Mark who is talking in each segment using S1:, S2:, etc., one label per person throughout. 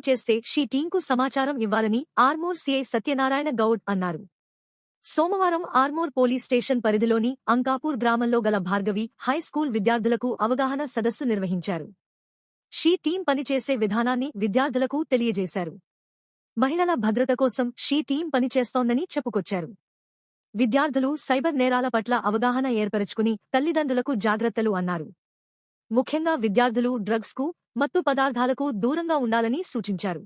S1: పనిచేస్తే షీ టీంకు సమాచారం ఇవ్వాలని ఆర్మూర్ సీఐ సత్యనారాయణ గౌడ్ అన్నారు. సోమవారం ఆర్మూర్ పోలీస్ స్టేషన్ పరిధిలోని అంకాపూర్ గ్రామంలో గల భార్గవి హై స్కూల్ విద్యార్థులకు అవగాహన సదస్సు నిర్వహించారు. షీ టీం పనిచేసే విధానాన్ని విద్యార్థులకు తెలియజేశారు. మహిళల భద్రత కోసం షీ టీం పనిచేస్తోందని చెప్పుకొచ్చారు. విద్యార్థులు సైబర్ నేరాల పట్ల అవగాహన ఏర్పరచుకుని తల్లిదండ్రులకు జాగ్రత్తలు అన్నారు. ముఖ్యంగా విద్యార్థులు డ్రగ్స్కు మత్తు పదార్థాలకు దూరంగా ఉండాలని సూచించారు.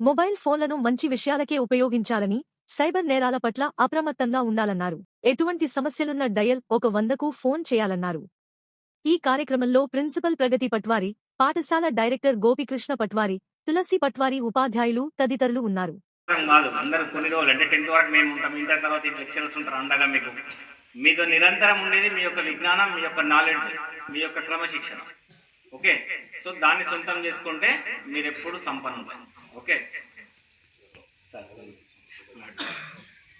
S1: మొబైల్ ఫోన్లను మంచి విషయాలకే ఉపయోగించాలని సైబర్ నేరాల పట్ల అప్రమత్తంగా ఉండాలన్నారు. ఎటువంటి సమస్యలున్న డయల్ ఒక వందకు ఫోన్ చేయాలన్నారు. ఈ కార్యక్రమంలో ప్రిన్సిపల్ ప్రగతి పట్వారి పాఠశాల డైరెక్టర్ గోపికృష్ణ పట్వారి తులసి పట్వారి ఉపాధ్యాయులు తదితరులు ఉన్నారు.
S2: కాదు అందరూ కొన్ని రోజులు అంటే టెన్త్ వరకు మేము ఉంటాం ఇంటర్ తర్వాత లెక్చరర్స్ ఉంటారు అండగా మీకు. మీతో నిరంతరం ఉండేది మీ యొక్క విజ్ఞానం మీ యొక్క నాలెడ్జ్ మీ యొక్క క్రమశిక్షణ. ఓకే? సో దాన్ని సొంతం చేసుకుంటే మీరు ఎప్పుడు సంపన్నులు okay? Sir.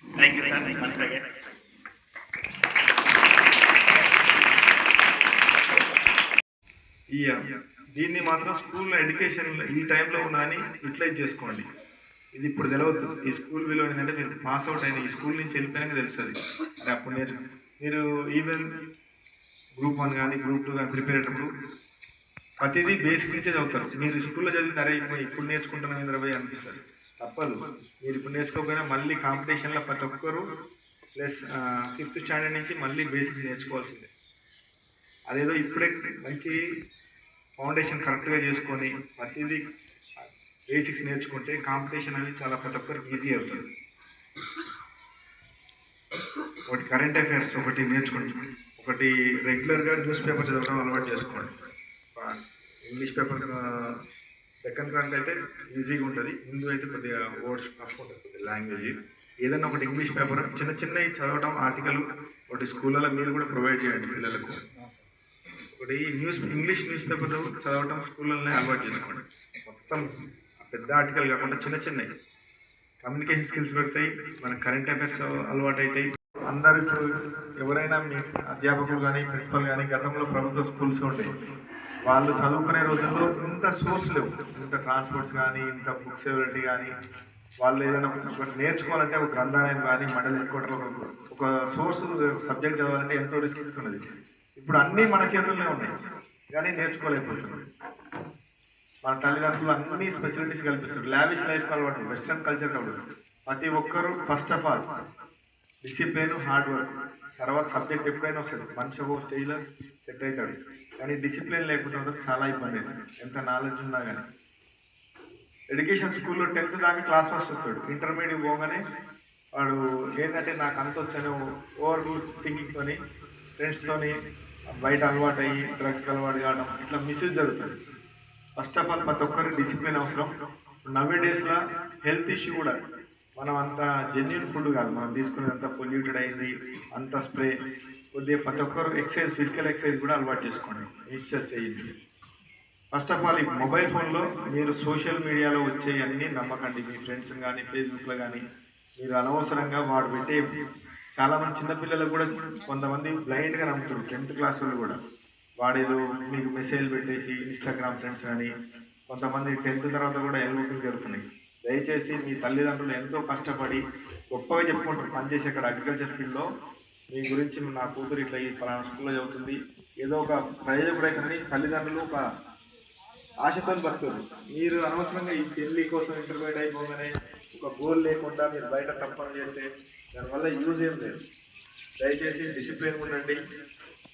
S2: Thank you sir once again
S3: ఈ దీన్ని మాత్రం స్కూల్లో ఎడ్యుకేషన్ ఈ టైంలో ఉన్నదని యూటిలైజ్ చేసుకోండి. ఇది ఇప్పుడు తెలవద్దు. ఈ స్కూల్ విలువ ఏంటంటే మీరు పాస్ అవుట్ అయిన ఈ స్కూల్ నుంచి వెళ్ళిపోయాక తెలుస్తుంది. అప్పుడు నేర్చు మీరు ఈవెన్ గ్రూప్ వన్ కానీ గ్రూప్ టూ కానీ ప్రిపేర్ అయ్యేటప్పుడు ప్రతిదీ బేసిక్ నుంచే చదువుతారు. మీరు స్కూల్లో చదివిన అరే ఇప్పుడు ఇప్పుడు నేర్చుకుంటున్నాం ఇంద్రబాయ్ అనిపిస్తారు తప్పదు. మీరు ఇప్పుడు నేర్చుకోకపోయినా మళ్ళీ కాంపిటీషన్లో ప్రతి ఒక్కరు ప్లస్ ఫిఫ్త్ స్టాండర్డ్ నుంచి మళ్ళీ బేసిక్ నేర్చుకోవాల్సిందే. అదేదో ఇప్పుడే మంచి ఫౌండేషన్ కరెక్ట్గా చేసుకొని ప్రతిదీ బేసిక్స్ నేర్చుకుంటే కాంపిటీషన్ అనేది చాలా ప్రతి ఒక్కరికి ఈజీ అవుతుంది. ఒకటి కరెంట్ అఫైర్స్ ఒకటి నేర్చుకోండి ఒకటి రెగ్యులర్గా న్యూస్ పేపర్ చదవడం అలవాటు చేసుకోండి. ఇంగ్లీష్ పేపర్ సెకండ్ క్రాంక్ అయితే ఈజీగా ఉంటుంది. హిందూ అయితే కొద్దిగా వర్డ్స్ టఫ్ ఉంటుంది లాంగ్వేజ్. ఏదైనా ఒకటి ఇంగ్లీష్ పేపర్ చిన్న చిన్నవి చదవడం ఆర్టికల్ ఒకటి స్కూళ్ళలో మీరు కూడా ప్రొవైడ్ చేయండి పిల్లలకు. ఒకటి న్యూస్ ఇంగ్లీష్ న్యూస్ పేపర్ చదవటం స్కూళ్ళనే అలవాటు చేసుకోండి. మొత్తం పెద్ద ఆర్టికల్ కాకుండా చిన్న చిన్నవి. కమ్యూనికేషన్ స్కిల్స్ పెడతాయి మన కరెంట్ అఫైర్స్ అలవాటు అవుతాయి అందరూ ఎవరైనా మీ అధ్యాపకులు కానీ ప్రిన్సిపల్ కానీ గతంలో ప్రభుత్వ స్కూల్స్ ఉంటాయి వాళ్ళు చదువుకునే రోజుల్లో ఇంత సోర్స్ లేవు. ఇంత ట్రాన్స్పోర్ట్స్ కానీ ఇంత బుక్స్ ఎవరిటీ కానీ వాళ్ళు ఏదైనా ఒకటి నేర్చుకోవాలంటే ఒక గ్రంథాలయం కానీ మండలి హెడ్ ఒక- సోర్స్ సబ్జెక్ట్ చదవాలంటే ఎంతో రిస్క్ తీసుకున్నది. ఇప్పుడు అన్నీ మన చేతుల్లోనే ఉన్నాయి. కానీ నేర్చుకోలేకపోతున్నాం. మన తల్లిదండ్రులు అన్ని ఫెసిలిటీస్ కల్పిస్తారు లావిష్ లైఫ్ అలవాటు వెస్ట్రన్ కల్చర్ కాబట్టి ప్రతి ఒక్కరు first of all discipline hard work తర్వాత సబ్జెక్ట్ ఎప్పుడైనా వస్తుంది. మనిషి ఒక స్టేజ్లో సెట్ అవుతాడు కానీ డిసిప్లిన్ లేకపోతే ఉండదు చాలా ఇబ్బంది ఎంత నాలెడ్జ్ ఉన్నా కానీ ఎడ్యుకేషన్ స్కూల్లో టెన్త్ దాకా క్లాస్ ఫస్ట్ వస్తాడు. ఇంటర్మీడియట్ పోగానే వాడు ఏంటంటే నాకు అంత వచ్చాను ఓవర్ థింకింగ్తోని ఫ్రెండ్స్తోని బయట అలవాటు అయ్యి డ్రగ్స్కి అలవాటు కావడం ఇట్లా మిస్యూజ్ జరుగుతుంది. ఫస్ట్ ఆఫ్ ఆల్ ప్రతి ఒక్కరికి డిసిప్లిన్ అవసరం. నవ్వే డేస్లో హెల్త్ ఇష్యూ కూడా మనం అంత జెన్యున్ ఫుడ్ కాదు. మనం తీసుకునేదంతా పొల్యూటెడ్ అయింది అంత స్ప్రే కొద్దిగా ప్రతి ఒక్కరు ఎక్సైజ్ ఫిజికల్ ఎక్సైజ్ కూడా అలవాటు చేసుకోండి. ఇన్స్టర్స్ చేయండి. ఫస్ట్ ఆఫ్ ఆల్ ఈ మొబైల్ ఫోన్లో మీరు సోషల్ మీడియాలో వచ్చే అన్నీ నమ్మకండి. మీ ఫ్రెండ్స్ కానీ ఫేస్బుక్లో కానీ మీరు అనవసరంగా వాడు పెట్టే చాలామంది చిన్నపిల్లలకు కూడా కొంతమంది బ్లైండ్గా నమ్ముతారు టెన్త్ క్లాస్ వాళ్ళు కూడా. వాడేదో మీకు మెసేజ్ పెట్టేసి ఇన్స్టాగ్రామ్ ఫ్రెండ్స్ కానీ కొంతమంది టెన్త్ తర్వాత కూడా ఎల్ఓపీలు జరుగుతున్నాయి. దయచేసి మీ తల్లిదండ్రులు ఎంతో కష్టపడి గొప్పగా చెప్పుకుంటారు పనిచేసే అక్కడ అగ్రికల్చర్ ఫీల్డ్లో మీ గురించి నా కూతురు ఇట్లా ఈ ఫలానా స్కూల్లో చదువుతుంది. ఏదో ఒక ప్రయోజకుడైతుందని తల్లిదండ్రులు ఒక ఆశతో బతుకుతారు మీరు అనవసరంగా ఈ పెళ్ళి కోసం ఇంటర్మీడియట్ అయిపోగానే ఒక గోల్ లేకుండా మీరు బయట తప్పని చేస్తే దానివల్ల యూజ్ ఏం లేదు. దయచేసి డిసిప్లిన్ ఉండండి.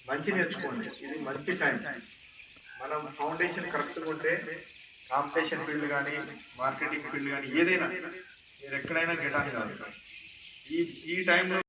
S3: మంచి నేర్చుకోండి. ఇది మంచి టైం మనం ఫౌండేషన్ కరెక్ట్గా ఉంటే కాంపిటీషన్ ఫీల్డ్ కానీ మార్కెటింగ్ ఫీల్డ్ కానీ ఏదైనా మీరు ఎక్కడైనా గెటాన్ కాదు ఈ ఈ టైంలో